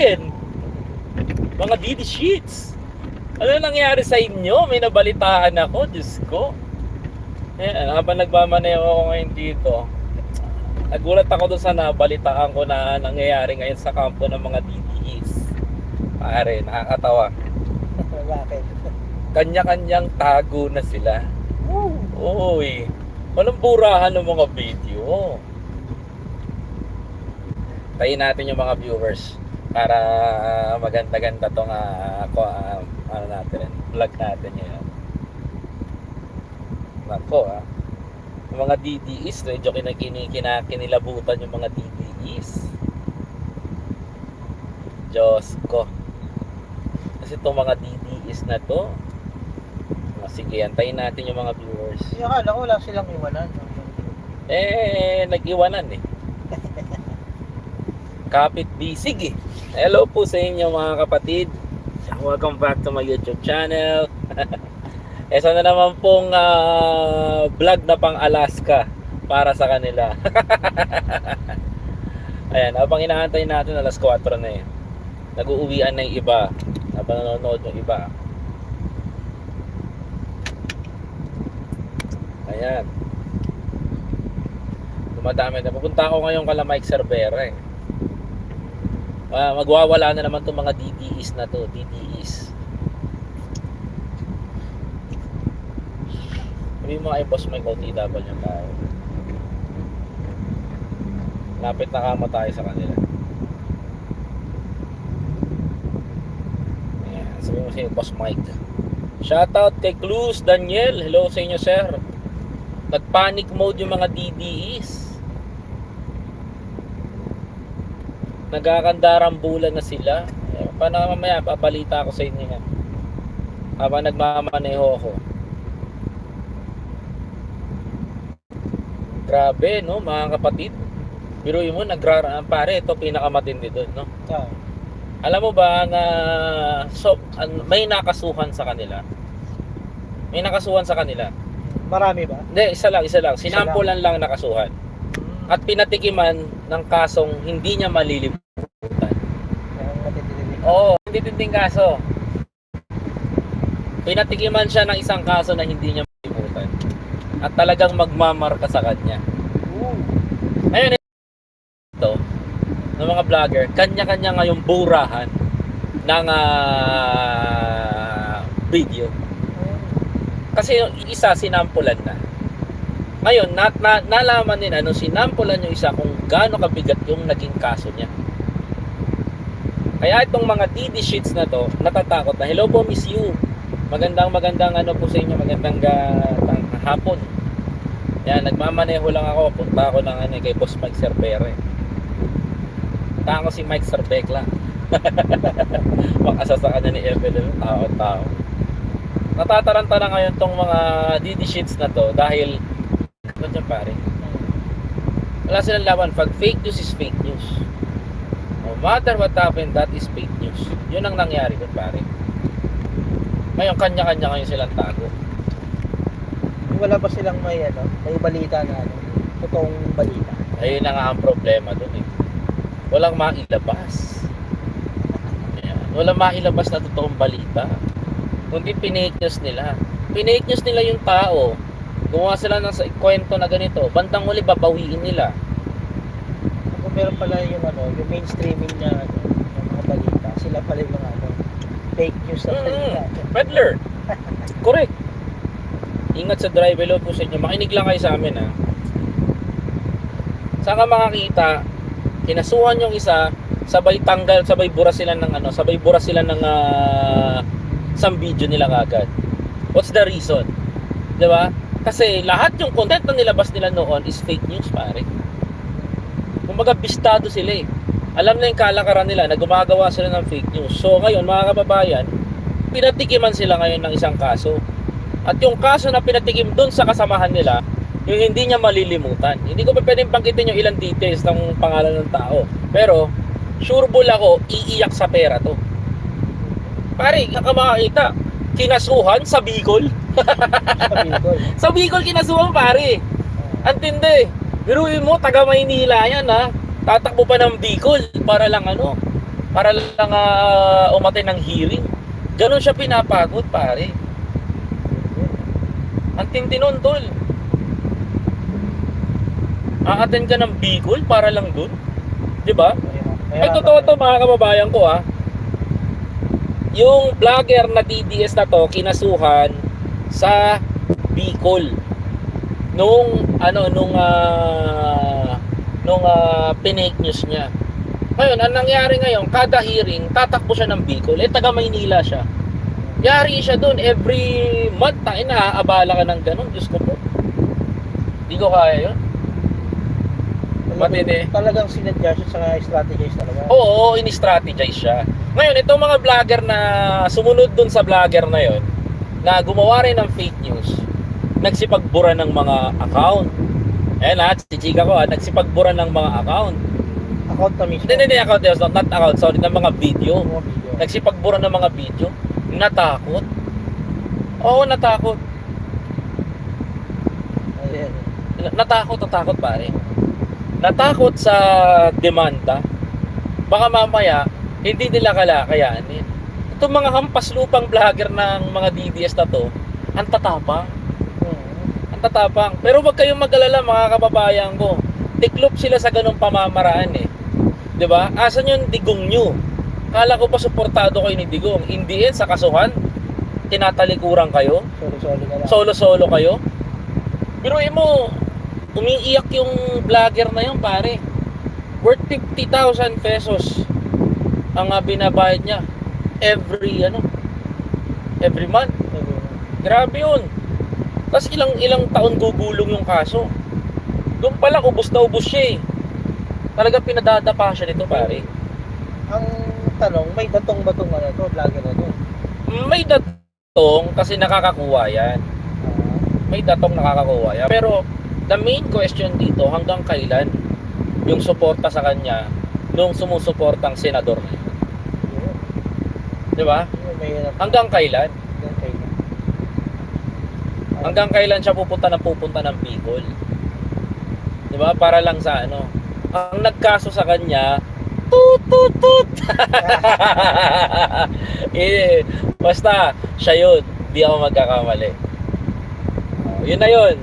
Mga DD sheets. Ano nangyari sa inyo? May nabalitaan ako, Diyos ko. Ayan, habang nagmamaneho ako ngayon dito, nagulat ako doon sa nabalitaan ko na nangyayari ngayon sa kampo ng mga DDEs. Pare, nakakatawa. Bakit? Kanya-kanyang tago na sila. Uy, walang burahan ng mga video. Tayin natin yung mga viewers para maganda-ganda tong ko, ah, ano natin, vlog natin yun. Nako ah. Yung mga DDEs, medyo kinakini, kinakinilabutan yung mga DDEs. Diyos ko. Kasi itong mga DDEs na to, ah, sige, antayin natin yung mga viewers. Yung akala ko wala silang iwanan. Eh, nag-iwanan eh. Kapit bisig eh. Hello po sa inyo mga kapatid. Welcome back to my YouTube channel. eh, sana naman pong ah, vlog na pang Alaska para sa kanila. Ayan, habang inaantay natin alas 4 na eh. Nag-uuwian na yung iba. Habang nanonood yung iba. Ayan. Dumadami na. Pupunta ako ngayon kala Mike Cervera eh. Ah, magwawala na naman itong mga DDEs na to, DDEs. Sabi mo ay boss Mike OTW yung tao. Lapit na kama tayo sa kanila. Ayan, sabi mo sa boss Mike. Shoutout kay Clues Daniel. Hello sa inyo sir. Nag-panic mode yung mga DDEs. Nagkakandarambulan na sila. Eh, paano mamaya, pabalita ako sa inyo yan. Habang nagmamaneho ako. Grabe, no, mga kapatid. Pero mo, nagrara, pare, ito pinakamatindi doon, no? Ah, Alam mo ba na so, may nakasuhan sa kanila? May nakasuhan sa kanila. marami ba? Hindi, isa lang, isa lang. Sinampulan lang nakasuhan. At pinatikiman ng kasong hindi niya malilimutan. Oo, hindi tinding kaso. Pinatikiman siya ng isang kaso na hindi niya malilimutan. At talagang magmamarka sa kanya. Ngayon, ito, ng mga vlogger, kanya-kanya ngayong burahan ng ah, video. Kasi yung isa sinampulan na. Ngayon, na, na, nalaman din ano, sinampulan yung isa kung gaano kabigat yung naging kaso niya. Kaya itong mga DD sheets na to, natatakot na. Hello po, miss you. Magandang magandang ano po sa inyo, magandang ga, tang, hapon. Yan, nagmamaneho lang ako. Punta ako ng ano, kay Boss Mike Cervere. Punta si Mike Cervecla. Makasa sa kanya ni Evelyn, tao-tao. Natataranta na ngayon tong mga DD sheets na to dahil ano dyan pare? Wala silang laban. Pag fake news is fake news. No matter what happened, that is fake news. Yun ang nangyari doon pare. Ngayon, kanya-kanya ngayon silang tago. Wala ba silang may ano, may balita na ano, totoong balita? Ayun na nga ang problema doon eh. Walang mailabas. Ayan. Walang mailabas na totoong balita. Kundi pinake news nila. Pinake news nila yung tao. Gumawa sila ng sa- kwento na ganito. Bandang huli, babawiin nila. Kung meron pala yung ano, yung mainstreaming na ano, ng mga balita, sila pala yung mga ano, fake news na Mm. balita. Peddler. Correct. Ingat sa drive. Hello po sa inyo. Makinig lang kayo sa amin ha. Saan ka makakita, kinasuhan yung isa, sabay tanggal, sabay bura sila ng ano, sabay bura sila ng ah, isang video nila kagad. What's the reason? 'Di ba? Kasi lahat yung content na nilabas nila noon is fake news, pare. Kumbaga bistado sila eh. Alam na yung kalakaran nila na gumagawa sila ng fake news. So ngayon, mga kababayan, pinatikiman sila ngayon ng isang kaso. At yung kaso na pinatikim doon sa kasamahan nila, yung hindi niya malilimutan. Hindi ko pa pwedeng banggitin yung ilang details ng pangalan ng tao. Pero, sure bull ako, iiyak sa pera to. Pare, ka makakita, kinasuhan sa Bicol. Sa Bicol. Kinasuhan pare. Ang tindi. Biruin mo, taga Maynila yan ha. Tatakbo pa ng Bicol para lang ano. para lang uh, umatin ng hearing. Ganon siya pinapagod, pare. Ang tindi nun, tol. Aaten ka ng Bicol para lang dun. Di ba? Ay, totoo to mga kababayan ko ah. Yung vlogger na DDS na to, kinasuhan sa Bicol. Nung, ano, nung, ah, nung ah, pinake news niya. Ngayon, ang nangyari ngayon, kada hearing, tatakbo siya ng Bicol. Eh, taga Maynila siya. Yari siya doon every month. Tayo na, abala ka ng ganun. Diyos ko po. Di ko kaya yun. Matindi. Talagang sinadya siya sa strategies talaga. Oo, ini-strategize siya. Ngayon, itong mga vlogger na sumunod dun sa vlogger na yon na gumawa rin ng fake news, nagsipagbura ng mga account. Ayan ha, si Chika ko ha, nagsipagbura ng mga account. Account na mismo. Hindi, hindi, hindi, account, not, not account, sorry, ng mga video. Mga video. Nagsipagbura ng mga video. Natakot. Oo, natakot. Ayan. Natakot, natakot pare. Natakot sa demanda. Baka mamaya, hindi nila kalakayanin. Itong mga hampas lupang vlogger ng mga DDS na to, ang tatapang. Hmm. Ang tatapang. Pero wag kayong mag-alala mga kababayan ko. Tiklop sila sa ganong pamamaraan eh. 'Di ba? Asan yung digong nyo? Kala ko pa suportado kayo ni Digong. In the end, sa kasuhan, tinatalikuran kayo. Solo-solo kayo. Pero mo, umiiyak yung vlogger na yun, pare. Worth 50,000 pesos ang uh, binabayad niya every ano every month. Grabe yun. Tapos ilang ilang taon gugulong yung kaso. Doon pa lang ubos na ubos siya eh. Talaga pinadadapa siya nito, pare. Ang tanong, may datong ba itong ano to, vlogger na to? May datong kasi nakakakuha yan. Ah, may datong nakakakuha yan. Pero the main question dito, hanggang kailan yung suporta sa kanya nung sumusuportang senador yun. Di ba? Yun, may hirap. Hanggang kailan? Hanggang kailan. Hanggang kailan siya pupunta ng pupunta ng Bicol? Di ba? Para lang sa ano. Ang nagkaso sa kanya, tut tut tut. eh, basta siya yun. Di ako magkakamali. Oh, yun na yun.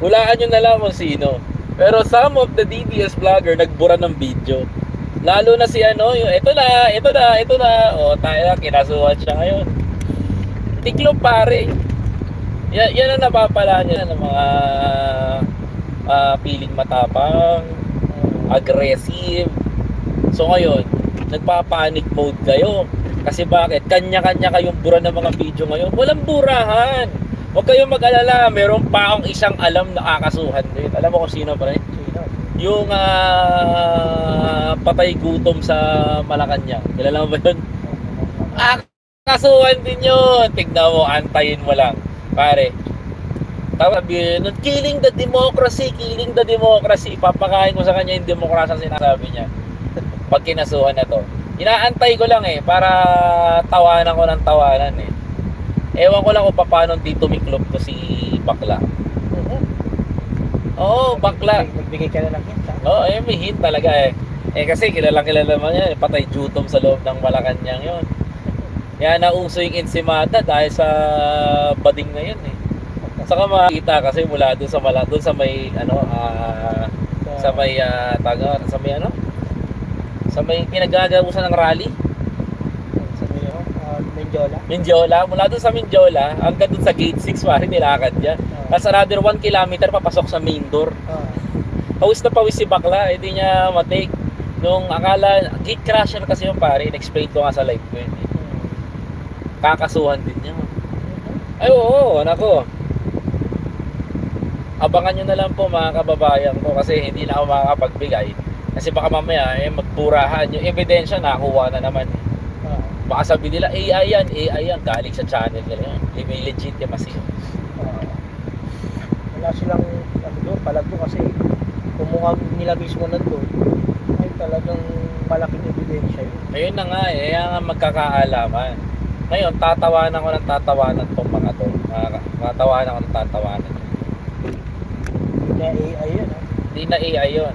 Hulaan nyo na lang kung sino. Pero some of the DDS vlogger nagbura ng video. Lalo na si ano, yung ito na, ito na, ito na. O, tayo na, kinasuhan siya ngayon. Tiklop pare. Yan, yan ang napapala niya ng mga ah, piling matapang, aggressive. So ngayon, nagpa-panic mode kayo. Kasi bakit? Kanya-kanya kayong bura ng mga video ngayon. Walang burahan. Huwag kayong mag-alala. Meron pa akong isang alam na kakasuhan din. Alam mo kung sino pa rin? Yung ah, patay gutom sa Malacanang. Kilala mo ba yun? Ah, kasuhan din yun. Tignan mo, antayin mo lang. Pare. Tapos sabihin, nun, killing the democracy, killing the democracy. Papakain ko sa kanya yung demokrasya sinasabi niya. Pag kinasuhan na to. Inaantay ko lang eh, para tawanan ko ng tawanan eh. Ewan ko lang kung paano dito miklop to si Bakla. Oo, Bakla. Nag- Nagbigay ka na ng hint, ha? Oo, eh, may hint talaga eh. Eh kasi kilalang kilala naman yan, eh, patay jutom sa loob ng Malacanang yon. Kaya nauso yung ensimada dahil sa bading na yun eh. Saka makikita kasi mula doon sa mala doon sa may ano ah, sa may uh, taga sa may ano sa may pinagagawusan ng rally Sa may, ah, Menjola. Mindiola mula doon sa Mindiola hanggang doon sa gate 6 pare nilakad niya Ah, tapos another 1 kilometer papasok sa main door ah, pawis na pawis si Bakla hindi niya matake nung akala gate crasher kasi yung pare in-explain ko nga sa live ko yun eh. hmm. kakasuhan din niya Mhm. ay oo nako abangan nyo na lang po mga kababayan ko kasi hindi na ako makakapagbigay kasi baka mamaya eh, magpurahan yung ebidensya nakuha na naman eh. Ah, baka sabi nila AI yan AI yan galing sa channel nila yan Eh, may legitimacy. Wala silang ano doon, palag doon kasi kumuha nila mismo na doon ay talagang malaking ebidensya yun. ayun na nga eh kaya nga magkakaalaman ngayon tatawanan ko ng tatawanan tong mga to tatawanan ko ng tatawanan Hindi na AI yun, ha? hindi na AI yun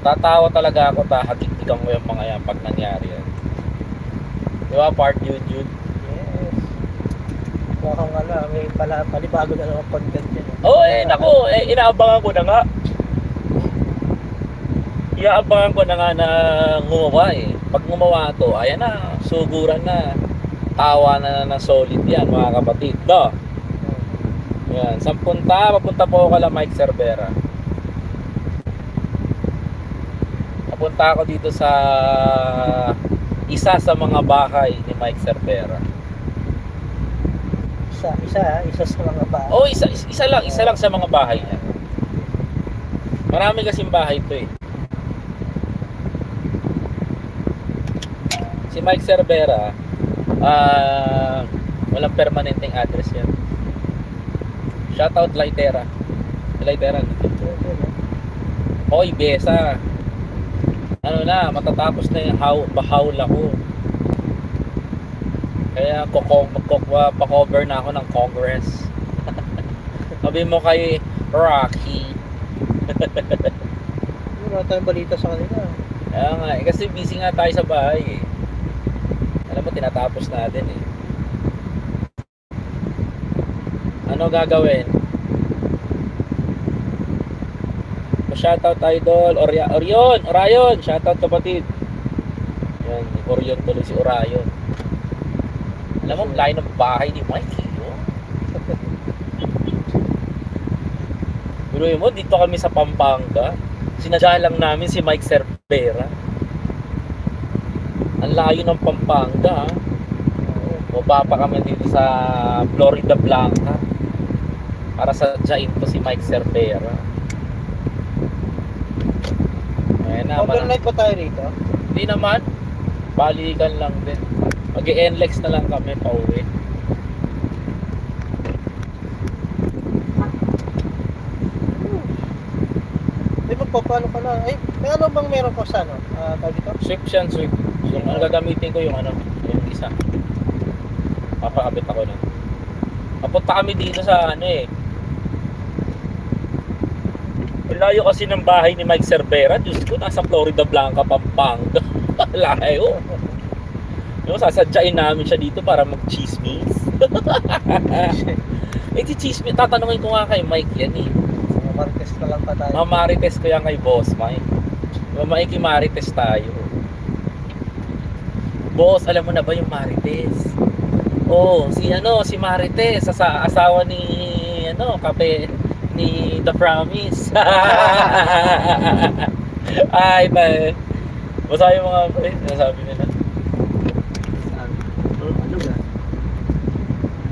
tatawa talaga ako, tahagiktikan ko yung mga yan pag nangyari yan. Di ba, part yun yun? Mukhang ano, may pala, palibago na naman content yan. Oo, eh, naku, eh, inaabangan ko na nga. Iaabangan ko na nga na ngumawa eh. Pag ngumawa to, ayan na, suguran na. Tawa na na ng solid yan, mga kapatid. No? Yan, saan punta? Papunta po ako kala Mike Cervera. Papunta ako dito sa isa sa mga bahay ni Mike Cervera. Isa, isa, isa sa mga ba. Oh, isa, isa, lang, isa lang sa mga bahay niya. Marami kasing bahay to eh. Si Mike Cervera, ah, walang permanenteng address yan. Shoutout Lightera. Lightera. Hoy, Besa. Ano na, matatapos na yung how, bahaw ko. Kaya koko, magkokwa, pa-cover na ako ng Congress. Sabi mo kay Rocky. Wala tayong balita sa kanila. Kaya nga, eh, kasi busy nga tayo sa bahay eh. Alam mo, tinatapos natin eh. Ano gagawin? Shoutout idol, Orion, Orion, shoutout kapatid. Yan, Orion tuloy si Orion. Alam mo, layo ng bahay ni Mike eh. oh. Pero mo, dito kami sa Pampanga. Sinadya lang namin si Mike Cervera. Ang layo ng Pampanga. ah. Baba pa kami dito sa Florida Blanca. Para sadyain to si Mike Cervera. Ayan na, man- Overnight pa tayo rito. Hindi naman. Balikan lang din. Mag enlex na lang kami pa uwi. Ay, magpapalo ka na. Ay, may ano bang meron ko sa ano? Ah, tawag dito? Swift yan, swift. Yung ang gagamitin ko yung ano, yung isa. Papakabit ako na. Papunta kami dito sa ano eh. Layo kasi ng bahay ni Mike Cervera. Diyos ko, nasa Florida Blanca, Pampanga. Layo. Yung sasadyain namin siya dito para mag-chismis. eh, si chismis, tatanungin ko nga kay Mike yan eh. Mga Martes na lang pa tayo. Mamarites ko yan kay Boss Mike. Mamikimarites tayo. Boss, alam mo na ba yung Marites? Oh, si ano, si Marites, asa asawa ni ano, kape ni The Promise. Ay, ba. Basta yung mga pre, sinasabi nila. ano ba?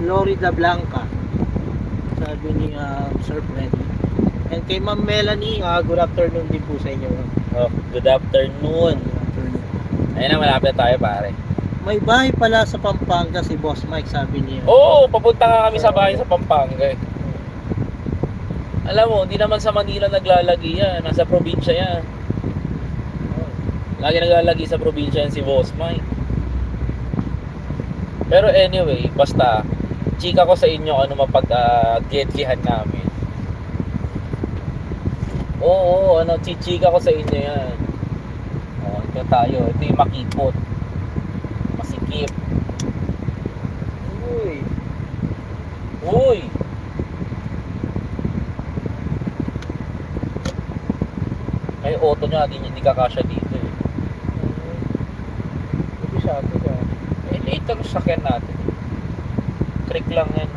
Florida Blanca. Sabi ni ah, Sir Freddy. And kay Ma'am Melanie, ah, good afternoon din po sa inyo. Oh, good afternoon. Good afternoon. Ayun na, malapit tayo pare. May bahay pala sa Pampanga si Boss Mike, sabi niya. Oo, oh, papunta nga kami sa bahay sa Pampanga eh. Alam mo, hindi naman sa Manila naglalagi yan. Nasa probinsya yan. Lagi naglalagi sa probinsya yan si Boss Mike. Pero anyway, basta, chika ko sa inyo ano mapag-gedlihan namin. Oo, ano, chichika ko sa inyo yan. Oh, ito tayo. Ito yung makipot. Masikip. Uy, Uy! Ay, auto niya, hindi, hindi kakasya dito eh. Hindi atin ka. Eh, late ang sakyan natin. Trick lang yan.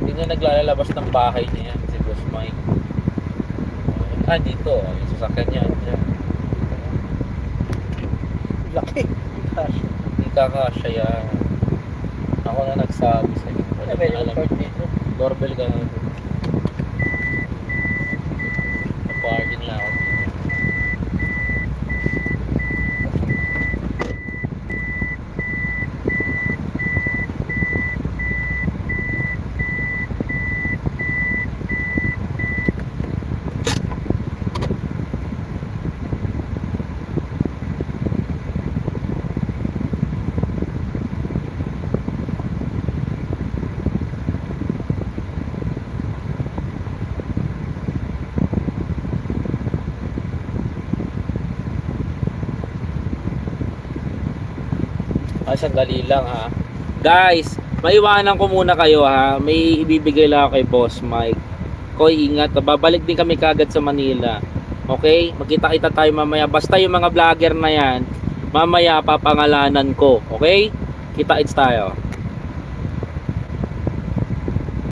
Hindi na naglalabas ng bahay niya yan, si Boss Mike. Ah, dito. oh, Yung sasakyan niya. Diyan. Laki. Hindi kakasya yan. Ako na nagsabi sa'yo. Wala ba yung part dito? Doorbell ka na. Ay, sandali lang ha. Guys, maiwanan ko muna kayo ha. May ibibigay lang ako kay Boss Mike. Koy, ingat. Babalik din kami kagad sa Manila. Okay? Magkita-kita tayo mamaya. Basta yung mga vlogger na yan, mamaya papangalanan ko. Okay? Kita-its tayo.